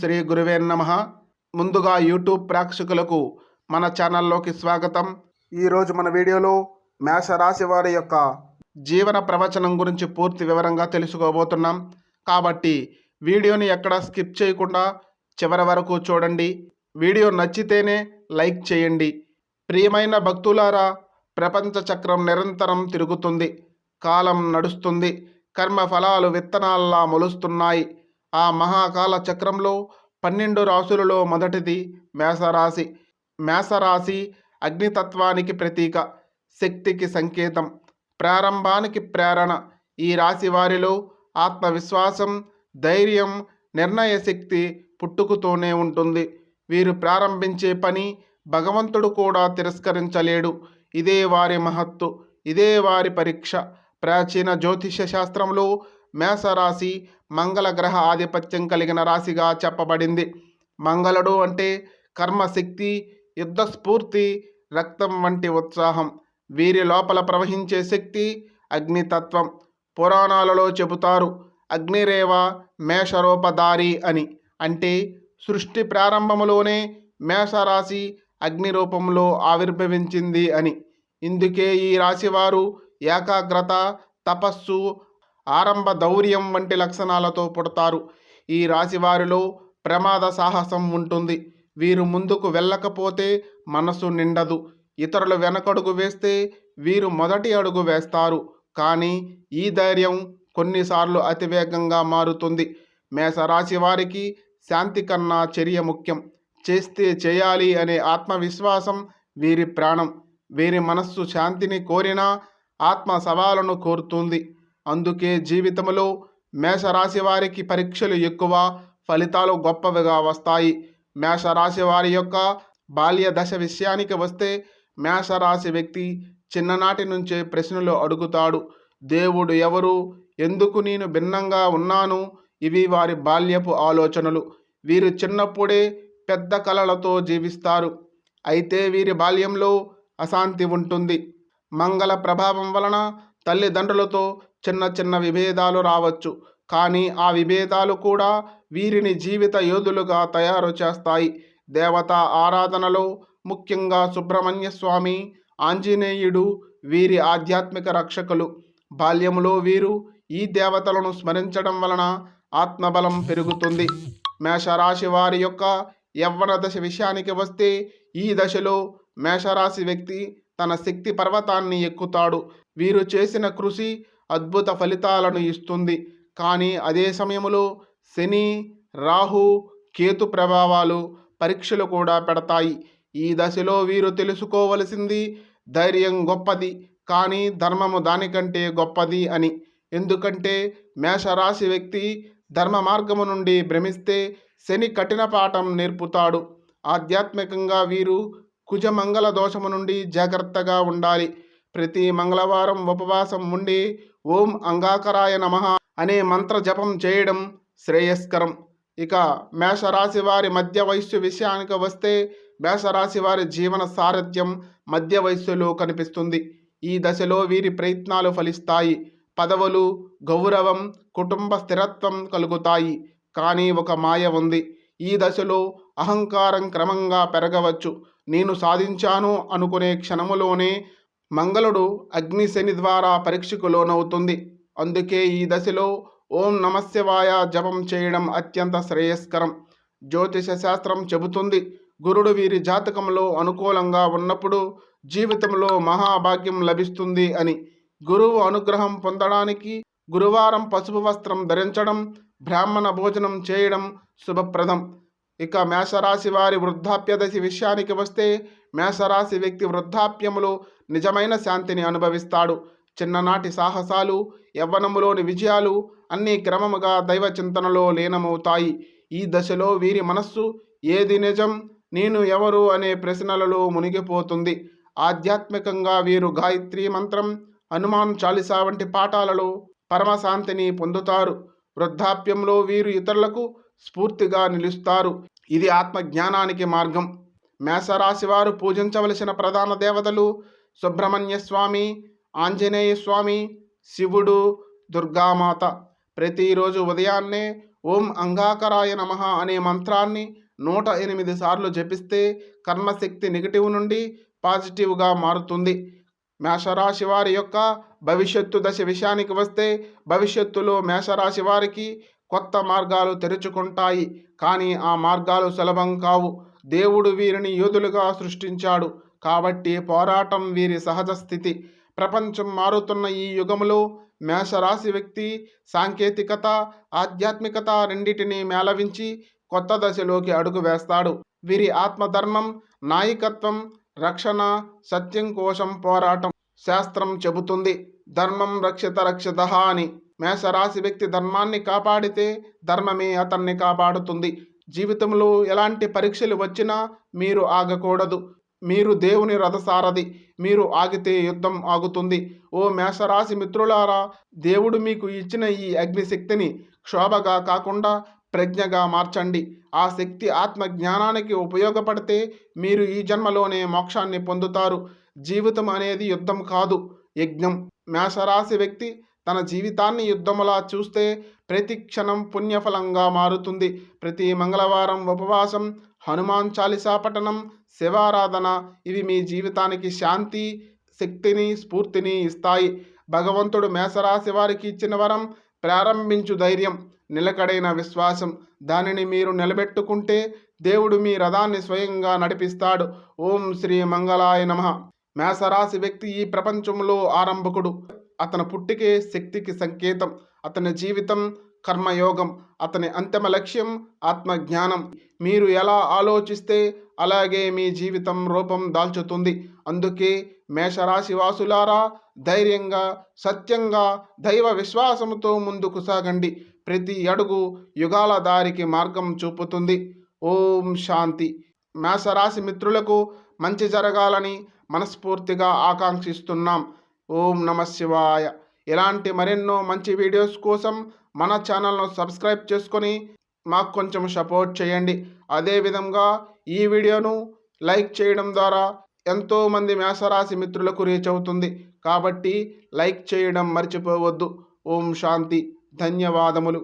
శ్రీ గురువే నమ. ముందుగా యూట్యూబ్ ప్రేక్షకులకు మన ఛానల్లోకి స్వాగతం. ఈరోజు మన వీడియోలో మేషరాశి వారి యొక్క జీవన ప్రవచనం గురించి పూర్తి వివరంగా తెలుసుకోబోతున్నాం. కాబట్టి వీడియోని ఎక్కడ స్కిప్ చేయకుండా చివరి వరకు చూడండి. వీడియో నచ్చితేనే లైక్ చేయండి. ప్రియమైన భక్తులారా ప్రపంచ చక్రం నిరంతరం తిరుగుతుంది. కాలం నడుస్తుంది. కర్మ ఫలాలు విత్తనాల్లా మొలుస్తున్నాయి. ఆ మహాకాల చక్రంలో పన్నెండు రాశులలో మొదటిది మేషరాశి. మేషరాశి అగ్నితత్వానికి ప్రతీక శక్తికి సంకేతం ప్రారంభానికి ప్రేరణ. ఈ రాశి వారిలో ఆత్మవిశ్వాసం ధైర్యం నిర్ణయ శక్తి పుట్టుకుతోనే ఉంటుంది. వీరు ప్రారంభించే పని భగవంతుడు కూడా తిరస్కరించలేడు. ఇదే వారి మహత్తు ఇదే వారి పరీక్ష. ప్రాచీన జ్యోతిష శాస్త్రంలో మేషరాశి మంగళ గ్రహ ఆధిపత్యం కలిగిన రాశిగా చెప్పబడింది. మంగళుడు అంటే కర్మశక్తి యుద్ధ స్ఫూర్తి రక్తం వంటి ఉత్సాహం. వీరి లోపల ప్రవహించే శక్తి అగ్నితత్వం. పురాణాలలో చెబుతారు అగ్నిరేవ మేషరూపధారి అని. అంటే సృష్టి ప్రారంభములోనే మేషరాశి అగ్ని రూపంలో ఆవిర్భవించింది అని. ఇందుకే ఈ రాశివారు ఏకాగ్రత తపస్సు ఆరంభ దౌర్యం వంటి లక్షణాలతో పుడతారు. ఈ రాశివారిలో ప్రమాద సాహసం ఉంటుంది. వీరు ముందుకు వెళ్ళకపోతే మనసు నిండదు. ఇతరులు వెనకడుగు వేస్తే వీరు మొదటి అడుగు వేస్తారు. కానీ ఈ ధైర్యం కొన్నిసార్లు అతివేగంగా మారుతుంది. మేషరాశి వారికి శాంతి కన్నా చర్య ముఖ్యం. చేస్తే చేయాలి అనే ఆత్మవిశ్వాసం వీరి ప్రాణం. వీరి మనస్సు శాంతిని కోరినా ఆత్మ సవాలను కోరుతుంది. అందుకే జీవితంలో మేషరాశి వారికి పరీక్షలు ఎక్కువ ఫలితాలు గొప్పవిగా వస్తాయి. మేషరాశి వారి యొక్క బాల్య దశ విషయానికి వస్తే మేషరాశి వ్యక్తి చిన్ననాటి నుంచే ప్రశ్నలు అడుగుతాడు. దేవుడు ఎవరు? ఎందుకు నేను భిన్నంగా ఉన్నాను? ఇవి వారి బాల్యపు ఆలోచనలు. వీరు చిన్నప్పుడే పెద్ద కలలతో జీవిస్తారు. అయితే వీరి బాల్యంలో అశాంతి ఉంటుంది. మంగళ ప్రభావం వలన తల్లిదండ్రులతో చిన్న చిన్న విభేదాలు రావచ్చు. కానీ ఆ విభేదాలు కూడా వీరిని జీవిత యోధులుగా తయారు చేస్తాయి. దేవత ఆరాధనలో ముఖ్యంగా సుబ్రహ్మణ్య స్వామి ఆంజనేయుడు వీరి ఆధ్యాత్మిక రక్షకులు. బాల్యంలో వీరు ఈ దేవతలను స్మరించడం వలన ఆత్మబలం పెరుగుతుంది. మేషరాశి వారి యొక్క యవ్వన దశ విషయానికి వస్తే ఈ దశలో మేషరాశి వ్యక్తి తన శక్తి పర్వతాన్ని ఎక్కుతాడు. వీరు చేసిన కృషి అద్భుత ఫలితాలను ఇస్తుంది. కానీ అదే సమయంలో శని రాహు కేతు ప్రభావాలు పరీక్షలు కూడా పెడతాయి. ఈ దశలో వీరు తెలుసుకోవలసింది ధైర్యం గొప్పది. కానీ ధర్మము దానికంటే గొప్పది అని. ఎందుకంటే మేషరాశి వ్యక్తి ధర్మ మార్గము నుండి భ్రమిస్తే శని కఠిన పాఠం నేర్పుతాడు. ఆధ్యాత్మికంగా వీరు కుజమంగళ దోషము నుండి జాగ్రత్తగా ఉండాలి. ప్రతి మంగళవారం ఉపవాసం ఉండి ఓం అంగాకరాయ నమ అనే మంత్ర జపం చేయడం శ్రేయస్కరం. ఇక మేషరాశి వారి మధ్య వయస్సు విషయానికి వస్తే మేషరాశి వారి జీవన సారథ్యం మధ్య వయస్సులో కనిపిస్తుంది. ఈ దశలో వీరి ప్రయత్నాలు ఫలిస్తాయి. పదవులు గౌరవం కుటుంబ స్థిరత్వం కలుగుతాయి. కానీ ఒక మాయ ఉంది. ఈ దశలో అహంకారం క్రమంగా పెరగవచ్చు. నేను సాధించాను అనుకునే క్షణములోనే మంగళుడు అగ్నిశని ద్వారా పరీక్షకు లోనవుతుంది. అందుకే ఈ దశలో ఓం నమశివాయ జపం చేయడం అత్యంత శ్రేయస్కరం. జ్యోతిష శాస్త్రం చెబుతుంది గురుడు వీరి జాతకంలో అనుకూలంగా ఉన్నప్పుడు జీవితంలో మహాభాగ్యం లభిస్తుంది అని. గురువు అనుగ్రహం పొందడానికి గురువారం పసుపు వస్త్రం ధరించడం బ్రాహ్మణ భోజనం చేయడం శుభప్రదం. ఇక మేషరాశి వారి వృద్ధాప్య దశ విషయానికి వస్తే మేషరాశి వ్యక్తి వృద్ధాప్యములో నిజమైన శాంతిని అనుభవిస్తాడు. చిన్ననాటి సాహసాలు యవ్వనములోని విజయాలు అన్నీ క్రమముగా దైవ చింతనలో లీనమవుతాయి. ఈ దశలో వీరి మనస్సు ఏది నిజం నేను ఎవరు అనే ప్రశ్నలలో మునిగిపోతుంది. ఆధ్యాత్మికంగా వీరు గాయత్రి మంత్రం హనుమాన్ చాలిసా వంటి పాఠాలలో పరమశాంతిని పొందుతారు. వృద్ధాప్యంలో వీరు ఇతరులకు స్ఫూర్తిగా నిలుస్తారు. ఇది ఆత్మజ్ఞానానికి మార్గం. మేషరాశి వారు పూజించవలసిన ప్రధాన దేవతలు సుబ్రహ్మణ్య స్వామి ఆంజనేయ స్వామి శివుడు దుర్గామాత. ప్రతిరోజు ఉదయాన్నే ఓం అంగాకరాయ నమ అనే మంత్రాన్ని నూట ఎనిమిది సార్లు జపిస్తే కర్మశక్తి నెగిటివ్ నుండి పాజిటివ్గా మారుతుంది. మేషరాశి వారి యొక్క భవిష్యత్తు దశ విషయానికి వస్తే భవిష్యత్తులో మేషరాశి వారికి కొత్త మార్గాలు తెరుచుకుంటాయి. కానీ ఆ మార్గాలు సులభం కావు. దేవుడు వీరిని యోధులుగా సృష్టించాడు. కాబట్టి పోరాటం వీరి సహజ స్థితి. ప్రపంచం మారుతున్న ఈ యుగంలో మేషరాశి వ్యక్తి సాంకేతికత ఆధ్యాత్మికత రెండింటినీ మేళవించి కొత్త దశలోకి అడుగు వేస్తాడు. వీరి ఆత్మధర్మం నాయకత్వం రక్షణ సత్యం కోసం పోరాటం శాస్త్రం చెబుతుంది. ధర్మం రక్షిత రక్షిత అని. మేషరాశి వ్యక్తి ధర్మాన్ని కాపాడితే ధర్మమే అతన్ని కాపాడుతుంది. జీవితంలో ఎలాంటి పరీక్షలు వచ్చినా మీరు ఆగకూడదు. మీరు దేవుని రథసారథి. మీరు ఆగితే యుద్ధం ఆగుతుంది. ఓ మేషరాశి మిత్రులారా దేవుడు మీకు ఇచ్చిన ఈ అగ్నిశక్తిని క్షోభగా కాకుండా ప్రజ్ఞగా మార్చండి. ఆ శక్తి ఆత్మ జ్ఞానానికి ఉపయోగపడితే మీరు ఈ జన్మలోనే మోక్షాన్ని పొందుతారు. జీవితం అనేది యుద్ధం కాదు యజ్ఞం. మేషరాశి వ్యక్తి తన జీవితాన్ని యుద్ధములా చూస్తే ప్రతి క్షణం పుణ్యఫలంగా మారుతుంది. ప్రతి మంగళవారం ఉపవాసం హనుమాన్ చాలీసా పఠనం శివారాధన ఇవి మీ జీవితానికి శాంతి శక్తిని స్ఫూర్తిని ఇస్తాయి. భగవంతుడు మేషరాశి వారికి ఇచ్చిన వరం ప్రారంభించు ధైర్యం నిలకడైన విశ్వాసం. దానిని మీరు నిలబెట్టుకుంటే దేవుడు మీ రథాన్ని స్వయంగా నడిపిస్తాడు. ఓం శ్రీ మంగళాయ నమ. మేషరాశి వ్యక్తి ఈ ప్రపంచంలో ఆరంభకుడు. అతని పుట్టికే శక్తికి సంకేతం అతని జీవితం కర్మయోగం అతని అంతిమ లక్ష్యం ఆత్మజ్ఞానం. మీరు ఎలా ఆలోచిస్తే అలాగే మీ జీవితం రూపం దాల్చుతుంది. అందుకే మేషరాశి వాసులారా ధైర్యంగా సత్యంగా దైవ విశ్వాసంతో ముందుకు సాగండి. ప్రతి అడుగు యుగాల దారికి మార్గం చూపుతుంది. ఓం శాంతి. మేషరాశి మిత్రులకు మంచి జరగాలని మనస్ఫూర్తిగా ఆకాంక్షిస్తున్నాం. ఓం నమ శివాయ. ఇలాంటి మరెన్నో మంచి వీడియోస్ కోసం మన ఛానల్ను సబ్స్క్రైబ్ చేసుకొని మాకు కొంచెం సపోర్ట్ చేయండి. అదేవిధంగా ఈ వీడియోను లైక్ చేయడం ద్వారా ఎంతోమంది మేషరాశి మిత్రులకు రీచ్ అవుతుంది. కాబట్టి లైక్ చేయడం మర్చిపోవద్దు. ఓం శాంతి. ధన్యవాదములు.